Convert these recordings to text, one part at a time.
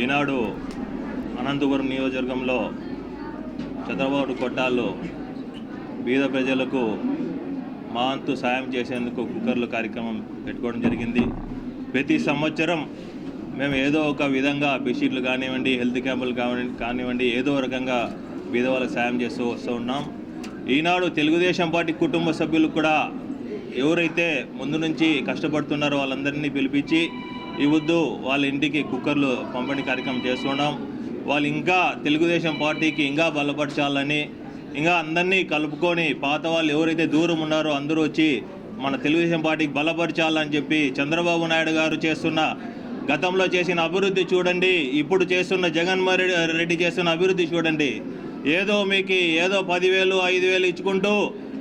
ఈనాడు అనంతపురం నియోజకవర్గంలో చంద్రబాబు కొట్టాల్లో బీద ప్రజలకు మా అంతు సాయం చేసేందుకు కుక్కర్లు కార్యక్రమం పెట్టుకోవడం జరిగింది. ప్రతి సంవత్సరం మేము ఏదో ఒక విధంగా బెడ్షీట్లు కానివ్వండి హెల్త్ క్యాంపులు కానివ్వండి కానివ్వండి ఏదో రకంగా బీద వాళ్ళకి సాయం చేస్తూ వస్తూ ఉన్నాం. ఈనాడు తెలుగుదేశం పార్టీ కుటుంబ సభ్యులు కూడా ఎవరైతే ముందు నుంచి కష్టపడుతున్నారో వాళ్ళందరినీ పిలిపించి ఇవ్వద్దు వాళ్ళ ఇంటికి కుక్కర్లు పంపిణీ కార్యక్రమం చేస్తున్నాం వాళ్ళు ఇంకా తెలుగుదేశం పార్టీకి ఇంకా బలపరచాలని ఇంకా అందరినీ కలుపుకొని పాత వాళ్ళు ఎవరైతే దూరం ఉన్నారో అందరూ వచ్చి మన తెలుగుదేశం పార్టీకి బలపరచాలని చెప్పి చంద్రబాబు నాయుడు గారు చేస్తున్న గతంలో చేసిన అభివృద్ధి చూడండి ఇప్పుడు చేస్తున్న జగన్మోహన్ రెడ్డి చేస్తున్న అభివృద్ధి చూడండి. ఏదో మీకు ఏదో పదివేలు ఐదు వేలు ఇచ్చుకుంటూ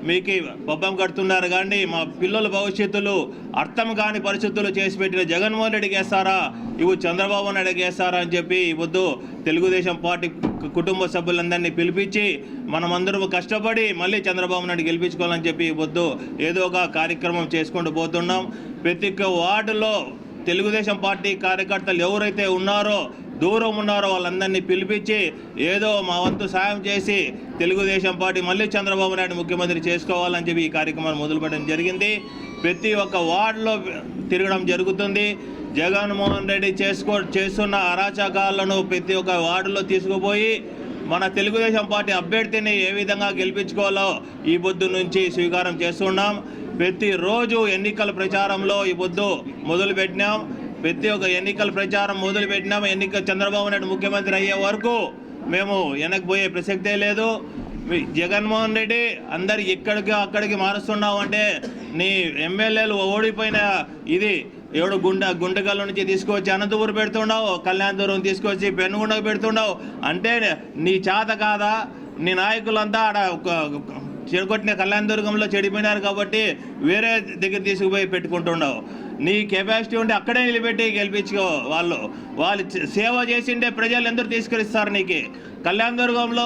మీకు బొబ్బం కడుతున్నారు కానీ మా పిల్లల భవిష్యత్తులు అర్థం కాని పరిస్థితులు చేసి పెట్టిన జగన్మోహన్ రెడ్డి వేస్తారా ఇవి చంద్రబాబు నాయుడు వేస్తారా అని చెప్పి వద్దు తెలుగుదేశం పార్టీ కుటుంబ సభ్యులందరినీ పిలిపించి మనమందరం కష్టపడి మళ్ళీ చంద్రబాబు నాయుడు గెలిపించుకోవాలని చెప్పి వద్దు ఏదో ఒక కార్యక్రమం చేసుకుంటూ పోతున్నాం. ప్రతి ఒక్క వార్డులో తెలుగుదేశం పార్టీ కార్యకర్తలు ఎవరైతే ఉన్నారో దూరం ఉన్నారో వాళ్ళందరినీ పిలిపించి ఏదో మా వంతు సాయం చేసి తెలుగుదేశం పార్టీ మళ్ళీ చంద్రబాబు నాయుడు ముఖ్యమంత్రి చేసుకోవాలని చెప్పి ఈ కార్యక్రమాన్ని మొదలుపెట్టడం జరిగింది. ప్రతి ఒక్క వార్డులో తిరగడం జరుగుతుంది. జగన్మోహన్ రెడ్డి చేసుకో చేస్తున్న అరాచకాలను ప్రతి ఒక్క వార్డులో తీసుకుపోయి మన తెలుగుదేశం పార్టీ అభ్యర్థిని ఏ విధంగా గెలిపించుకోవాలో ఈ పొద్దు నుంచి స్వీకారం చేస్తున్నాం. ప్రతిరోజు ఎన్నికల ప్రచారంలో ఈ పొద్దు మొదలుపెట్టినాం. ప్రతి ఒక్క ఎన్నికల ప్రచారం మొదలుపెట్టినాము ఎన్నిక చంద్రబాబు నాయుడు ముఖ్యమంత్రి అయ్యే వరకు మేము వెనక్కి పోయే ప్రసక్తే లేదు. జగన్మోహన్ రెడ్డి అందరు ఇక్కడికి అక్కడికి మారుస్తున్నావు అంటే నీ ఎమ్మెల్యేలు ఓడిపోయిన ఇది ఏడు గుండె గుండెగల్ల నుంచి తీసుకొచ్చి అనంతపూర్ పెడుతున్నావు కళ్యాణదూరం తీసుకొచ్చి పెనుగుండకు పెడుతున్నావు అంటే నీ చేత కాదా? నీ నాయకులంతా ఆడ ఒక- చెడగొట్టిన కళ్యాణదుర్గంలో చెడిపోయినారు కాబట్టి వేరే దగ్గర తీసుకుపోయి పెట్టుకుంటున్నావు. నీ కెపాసిటీ ఉంటే అక్కడే నిలబెట్టి గెలిపించుకో. వాళ్ళు వాళ్ళు సేవ చేసిండే ప్రజలు ఎందరూ తీసుకరిస్తారు నీకు? కళ్యాణ దుర్గంలో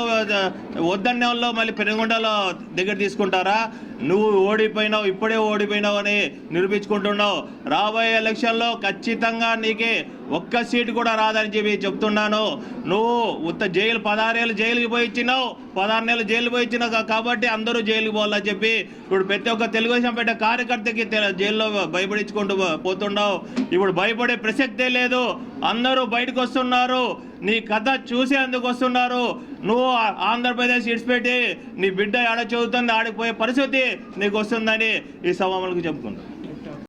వాళ్ళు మళ్ళీ పెనుగొండలో దగ్గర తీసుకుంటారా? నువ్వు ఓడిపోయినావు ఇప్పుడే ఓడిపోయినావు అని నిరూపించుకుంటున్నావు. రాబోయే ఎలక్షన్లో ఖచ్చితంగా నీకే ఒక్క సీటు కూడా రాదని చెప్పి చెప్తున్నాను. నువ్వు ఉత్త జైలు పదహారేళ్ళు జైలుకి పోయి ఇచ్చినావు. పదహారు నెలలు జైలు పోయి ఇచ్చినావు కాబట్టి అందరూ జైలుకి పోవాలని చెప్పి ఇప్పుడు ప్రతి ఒక్క తెలుగుదేశం పెట్టే కార్యకర్తకి జైల్లో భయపడించుకుంటూ పోతున్నావు. ఇప్పుడు భయపడే ప్రసక్తే లేదు. అందరూ బయటకు వస్తున్నారు. నీ కథ చూసేందుకు వస్తున్నారు. నువ్వు ఆంధ్రప్రదేశ్ ఇడిచిపెట్టి నీ బిడ్డ ఆడ చదువుతుంది ఆడికి పోయే పరిస్థితి నీకు వస్తుందని ఈ సభలకు చెప్పుకుంటాను